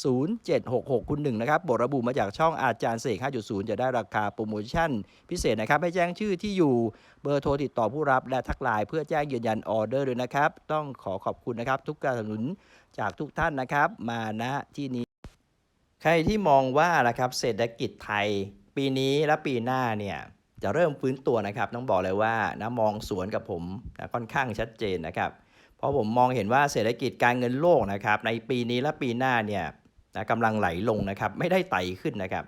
0766คุณหนึ่งนะครับบทระบุมาจากช่องอาจารย์เสก 5.0 จะได้ราคาโปรโมชั่น พิเศษนะครับ ให้แจ้งชื่อที่อยู่เบอร์โทรติดต่อผู้รับและทักไลน์เพื่อแจ้งยืนยันออเดอร์ด้วยนะครับ ต้องขอขอบคุณนะครับ ทุกการสนับสนุนจากทุกท่านนะครับ มาณที่นี้ ใครที่มองว่านะครับเศรษฐกิจไทย ปีนี้และปีหน้าเนี่ยจะเริ่มฟื้นตัวนะครับ ต้องบอกเลยว่านะมองสวนกับผมนะค่อนข้างชัดเจนนะครับ เพราะผมมองเห็นว่าเศรษฐกิจการเงินโลกนะครับในปีนี้และปีหน้าเนี่ย นะกำลังไหลลงนะครับ ไม่ได้ไต่ขึ้นนะครับ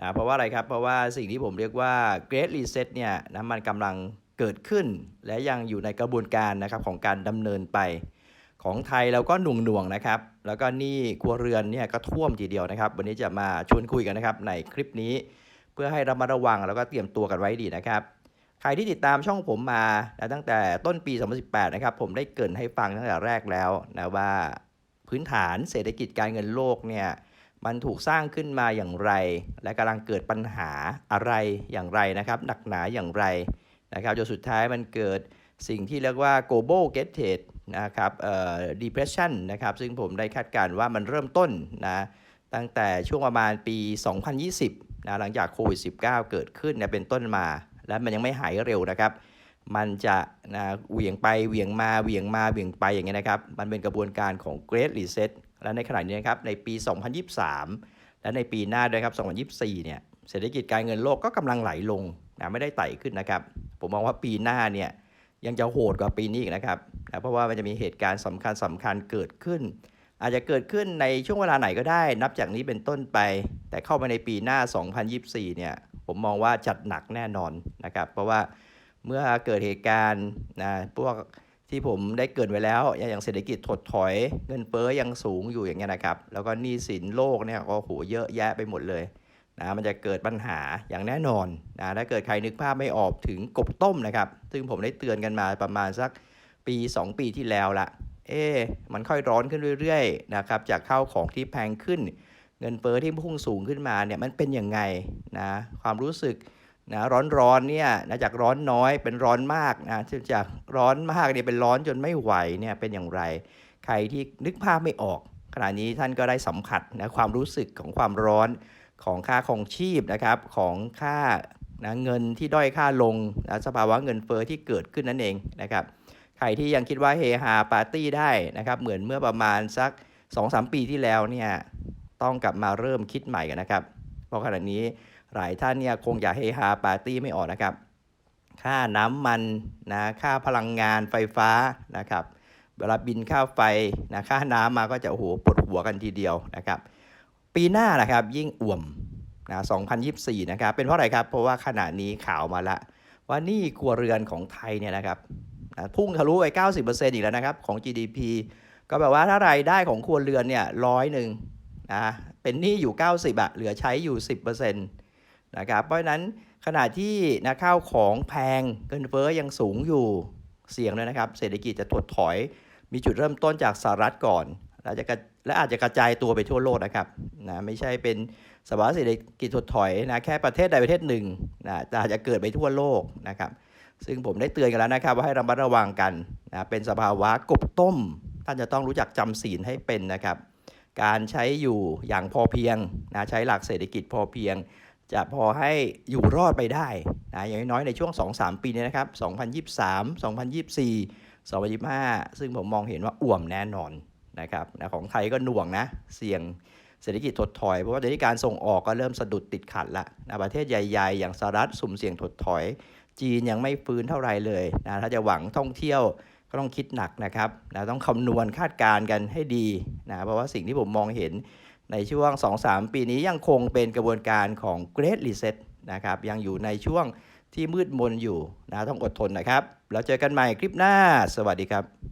นะเพราะว่าอะไรครับ เพราะว่าสิ่งที่ผมเรียกว่า Great Reset เนี่ยนะมันกำลังเกิดขึ้น และยังอยู่ในกระบวนการนะครับของการดำเนินไป ของไทยเราก็หน่วงหน่วงๆนะครับ แล้วก็นี่ครัวเรือนเนี่ยก็ท่วมทีเดียวนะครับ วันนี้จะมาชวนคุยกันนะครับในคลิปนี้ เพื่อให้ระมัดระวังแล้วก็เตรียมตัวกันไว้ดีนะครับใครที่ติดตามช่องผมมาตั้งแต่ต้นปี 2018 นะครับ ผมได้เกรินให้ฟังตั้งแต่แรกแล้วนะว่า พื้นฐานเศรษฐกิจการเงินโลกเนี่ยมันถูกสร้างขึ้นมาอย่างไร และกำลังเกิดปัญหาอะไรอย่างไรนะครับหนักหนาอย่างไรนะครับจนสุดท้ายมันเกิดสิ่งที่เรียกว่า global g e t a d นะครับเอ่อ depression นะครับ ซึ่งผมได้คาดการณ์ว่ามันเริ่มต้นนะตั้งแต่ช่วงประมาณปี 2020นะหลังจากโควิด -19 เกิดขึ้นเนี่ยเป็นต้นมา และมันยังไม่หายเร็วนะครับ มันจะนะเหวี่ยงไปเหวี่ยงมาเหวี่ยงมาเหวี่ยงไปอย่างเงี้ยนะครับ มันเป็นกระบวนการของ Great Reset และในขณะนี้นะครับในปี 2023 และในปีหน้าด้วยครับ 2024 เนี่ยเศรษฐกิจการเงินโลกก็กำลังไหลลงนะไม่ได้ไต่ขึ้นนะครับ ผมมองว่าปีหน้าเนี่ยยังจะโหดกว่าปีนี้อีกนะครับนะเพราะว่ามันจะมีเหตุการณ์สำคัญสำคัญเกิดขึ้น อาจจะเกิดขึ้นในช่วงเวลาไหนก็ได้ นับจากนี้เป็นต้นไป แต่เข้ามาในปีหน้า 2024 เนี่ยผมมองว่าจัดหนักแน่นอนนะครับ เพราะว่า เมื่อเกิดเหตุการณ์นะพวกที่ผมได้เกรินไว้แล้ว อย่างเศรษฐกิจถดถอยเงินเฟ้อยังสูงอยู่อย่างเงี้ยนะครับ แล้วก็หนี้สินโลกเนี่ยก็โหเยอะแยะไปหมดเลยนะมันจะเกิดปัญหาอย่างแน่นอนนะถ้าเกิดใครนึกภาพไม่ออกถึงกบต้มนะครับ ซึ่งผมได้เตือนกันมาประมาณสักปี 2 ปีที่แล้วละเอ๊มันค่อยร้อนขึ้นเรื่อยๆนะครับจากข้าวของที่แพงขึ้น เงินเฟ้อที่พุ่งสูงขึ้นมาเนี่ยมันเป็นยังไงนะความรู้สึก นะร้อนๆเนี่ยนะจากร้อนน้อยเป็นร้อนมากนะจากร้อนมากเนี่ยเป็นร้อนจนไม่ไหวเนี่ยเป็นอย่างไร ใครที่นึกภาพไม่ออก ขณะนี้ท่านก็ได้สัมผัสนะความรู้สึกของความร้อนของค่าของชีพนะครับของค่านะเงินที่ด้อยค่าลงนะสภาวะเงินเฟ้อที่เกิดขึ้นนั่นเองนะครับใครที่ยังคิดว่าเฮฮาปาร์ตี้ได้นะครับเหมือนเมื่อประมาณสัก 2-3 ปีที่แล้วเนี่ยต้องกลับมาเริ่มคิดใหม่กันนะครับ เพราะขณะนี้ หลายท่านเนี่ยคงอยากเฮฮาปาร์ตี้ไม่ออกนะครับ ค่าน้ำมันนะค่าพลังงานไฟฟ้านะครับเวลาบินค่าไฟนะค่าน้ำมาก็จะโอ้โหปวดหัวกันทีเดียวนะครับ ปีหน้านะครับยิ่งอ่วมนะ2024 นะครับ เป็นเพราะอะไรครับ เพราะว่าขณะนี้ข่าวมาละ ว่านี่ครัวเรือนของไทยเนี่ยนะครับนะพุ่งทะลุไป 90%อีกแล้วนะครับ ของ GDP ก็แปลว่าถ้ารายได้ของครัวเรือนเนี่ยร้อยหนึ่งนะเป็นหนี้อยู่ 90อะเหลือใช้อยู่ 10%น นะครับเพราะฉะนั้นขณะที่นะข้าวของแพงเงินเฟ้อยังสูงอยู่เสี่ยงเลยนะครับ เศรษฐกิจจะถดถอย มีจุดเริ่มต้นจากสหรัฐก่อนและจะกระและอาจจะกระจายตัวไปทั่วโลกนะครับนะไม่ใช่เป็นสภาวะเศรษฐกิจถดถอยนะแค่ประเทศใดประเทศหนึ่งนะอาจจะเกิดไปทั่วโลกนะครับ ซึ่งผมได้เตือนกันแล้วนะครับ ว่าให้ระมัดระวังกันนะเป็นสภาวะกบต้ม ท่านจะต้องรู้จักจำศีลให้เป็นนะครับ การใช้อยู่อย่างพอเพียงนะใช้หลักเศรษฐกิจพอเพียง จะพอให้อยู่รอดไปได้นะอย่างน้อยในช่วง 2-3 ปีนี้นะครับ 2023 2024 2025 ซึ่งผมมองเห็นว่าอ่วมแน่นอนนะครับนะของไทยก็หน่วงนะ เสี่ยงเศรษฐกิจถดถอย เพราะว่าเดี๋ยวนี้การส่งออกก็เริ่มสะดุดติดขัดละนะประเทศใหญ่ๆ อย่างสหรัฐสุ่มเสี่ยงถดถอย จีนยังไม่ฟื้นเท่าไรเลยนะถ้าจะหวังท่องเที่ยวก็ต้องคิดหนักนะครับนะต้องคำนวณคาดการณ์กันให้ดีนะเพราะว่าสิ่งที่ผมมองเห็น ในช่วง 2-3 ปีนี้ยังคงเป็นกระบวนการของ Great Reset นะครับยังอยู่ในช่วงที่มืดมนอยู่นะต้องอดทนนะครับ แล้วเจอกันใหม่คลิปหน้า สวัสดีครับ